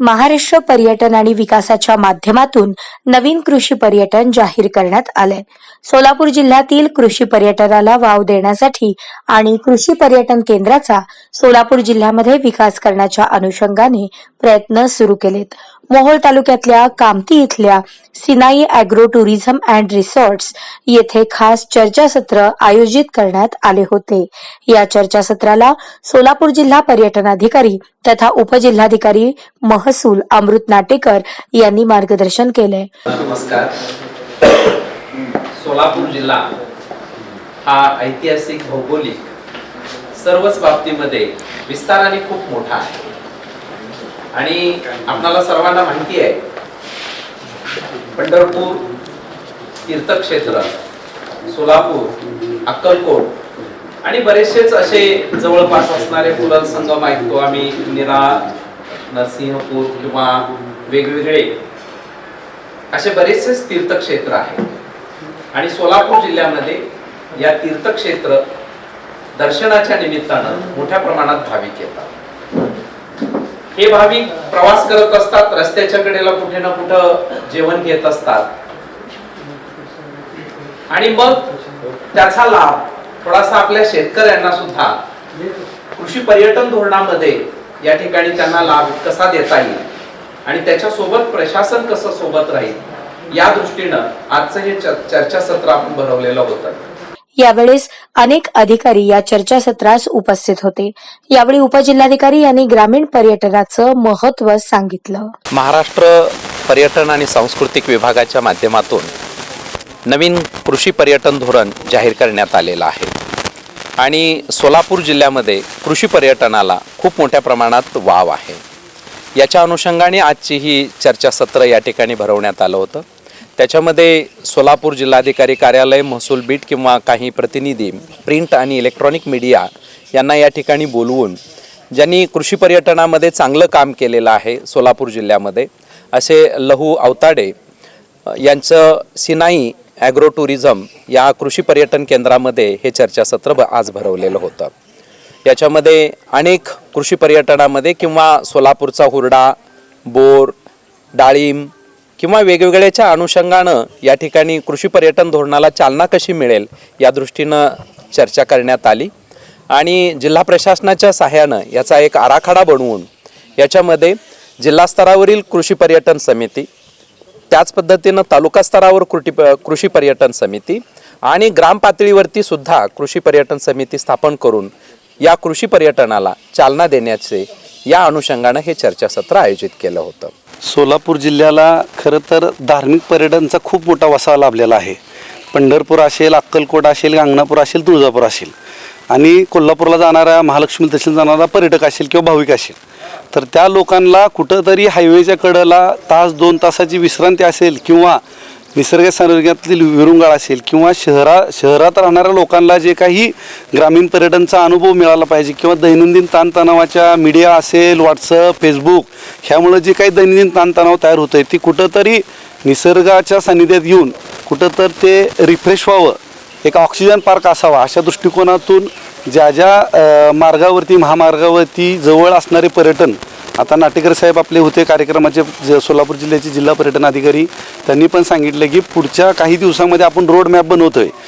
महाराष्ट्र पर्यटन आणि विकासाच्या माध्यमातून नवीन कृषी पर्यटन जाहीर करण्यात आलंय. सोलापूर जिल्ह्यातील कृषी पर्यटनाला वाव देण्यासाठी आणि कृषी पर्यटन केंद्राचा सोलापूर जिल्ह्यामध्ये विकास करण्याच्या अनुषंगाने प्रयत्न सुरू केलेत. मोहोळ तालुक्यातल्या कामती इथल्या Sinai agro tourism and resorts येथे खास चर्चासत्र आयोजित करण्यात आले होते. या चर्चासत्राला सोलापूर जिल्हा पर्यटनाधिकारी तथा उपजिल्हाधिकारी महसूल अमृत नाटेकर यांनी मार्गदर्शन केले. नमस्कार. सोलापूर जिल्हा हा ऐतिहासिक भौगोलिक सर्वच बाबतीमध्ये विस्ताराने खूप मोठा आहे. आणि आपणाला सर्वांना माहिती आहे पंढरपूर तीर्थक्षेत्र सोलापूर अक्कलकोट आणि बरेचसेच असे जवळपास असणारे फुलं संगम ऐकतो आम्ही निरा नरसिंहपूर किंवा वेगवेगळे. असे बरेचसे तीर्थक्षेत्र आहेत. आणि सोलापूर जिल्ह्यामध्ये या तीर्थक्षेत्र दर्शनाच्या निमित्तानं मोठ्या प्रमाणात भाविक येतात. हे भाविक प्रवास करत असतात रस्त्याच्या कडेला कुठे ना कुठं जेवण घेत असतात. आणि मग त्याचा लाभ थोडासा आपल्या शेतकऱ्यांना सुद्धा. कृषी पर्यटन धोरणामध्ये या ठिकाणी त्यांना लाभ कसा देता येईल? आणि त्याच्यासोबत प्रशासन कसं सोबत राहील? या दृष्टीनं आजचं हे चर्चासत्र आपण भरवलेलं होतं. यावेळेस अनेक अधिकारी या चर्चासत्रास उपस्थित होते. यावेळी उपजिल्हाधिकारी यांनी ग्रामीण पर्यटनाचं महत्त्व सांगितलं. महाराष्ट्र पर्यटन आणि सांस्कृतिक विभागाच्या माध्यमातून नवीन कृषी पर्यटन धोरण जाहीर करण्यात आलेलं आहे. आणि सोलापूर जिल्ह्यामध्ये कृषी पर्यटनाला खूप मोठ्या प्रमाणात वाव आहे. याच्या अनुषंगाने आजची ही चर्चासत्र या ठिकाणी भरवण्यात आलं होतं. त्याच्यामध्ये सोलापूर जिल्हाधिकारी कार्यालय महसूल बीट किंवा काही प्रतिनिधी प्रिंट आणि इलेक्ट्रॉनिक मीडिया यांना या ठिकाणी बोलवून ज्यांनी कृषी पर्यटनामध्ये चांगलं काम केलेलं आहे सोलापूर जिल्ह्यामध्ये असे लहू अवताडे यांचं सिनाई ॲग्रो टुरिझम या कृषी पर्यटन केंद्रामध्ये हे चर्चासत्र आज भरवलेलं होतं. याच्यामध्ये अनेक कृषी पर्यटनामध्ये किंवा सोलापूरचा हुरडा बोर डाळिंब किंवा वेगवेगळ्याच्या अनुषंगानं या ठिकाणी कृषी पर्यटन धोरणाला चालना कशी मिळेल या दृष्टीनं चर्चा करण्यात आली. आणि जिल्हा प्रशासनाच्या सहाय्यानं याचा एक आराखडा बनवून याच्यामध्ये जिल्हा स्तरावरील कृषी पर्यटन समिती त्याच पद्धतीनं तालुका स्तरावर कृटी कृषी पर्यटन समिती आणि ग्राम पातळीवरती सुद्धा कृषी पर्यटन समिती स्थापन करून या कृषी पर्यटनाला चालना देण्याचे या अनुषंगानं हे चर्चासत्र आयोजित केलं होतं. सोलापूर जिल्ह्याला खरं तर धार्मिक पर्यटनचा खूप मोठा वसा लाभलेला आहे. पंढरपूर असेल अक्कलकोट असेल गांगणापूर असेल तुळजापूर असेल. आणि कोल्हापूरला जाणारा महालक्ष्मी दर्शन जाणारा पर्यटक असेल किंवा भाविक असेल. तर त्या लोकांना कुठंतरी हायवेच्या कडेला तास दोन तासाची विश्रांती असेल किंवा निसर्ग संरक्षणातील विरुंगाळ असेल किंवा शहरा शहरात राहणाऱ्या लोकांना जे काही ग्रामीण पर्यटनचा अनुभव मिळाला पाहिजे किंवा दैनंदिन ताणतणावाच्या मीडिया असेल व्हॉट्सअप फेसबुक ह्यामुळं जे काही दैनंदिन ताणतणाव तयार होतं आहे ती कुठंतरी निसर्गाच्या सान्निध्यात येऊन कुठं तर ते रिफ्रेश व्हावं. एक ऑक्सिजन पार्क असावा अशा दृष्टिकोनातून ज्या ज्या मार्गावरती महामार्गावरती जवळ असणारे पर्यटन आता नाटेकर साहेब आपले होते कार्यक्रमाचे ज सोलापूर जिल्ह्याचे जिल्हा पर्यटन अधिकारी त्यांनी पण सांगितलं की पुढच्या काही दिवसामध्ये आपण रोड मॅप बनवतोय.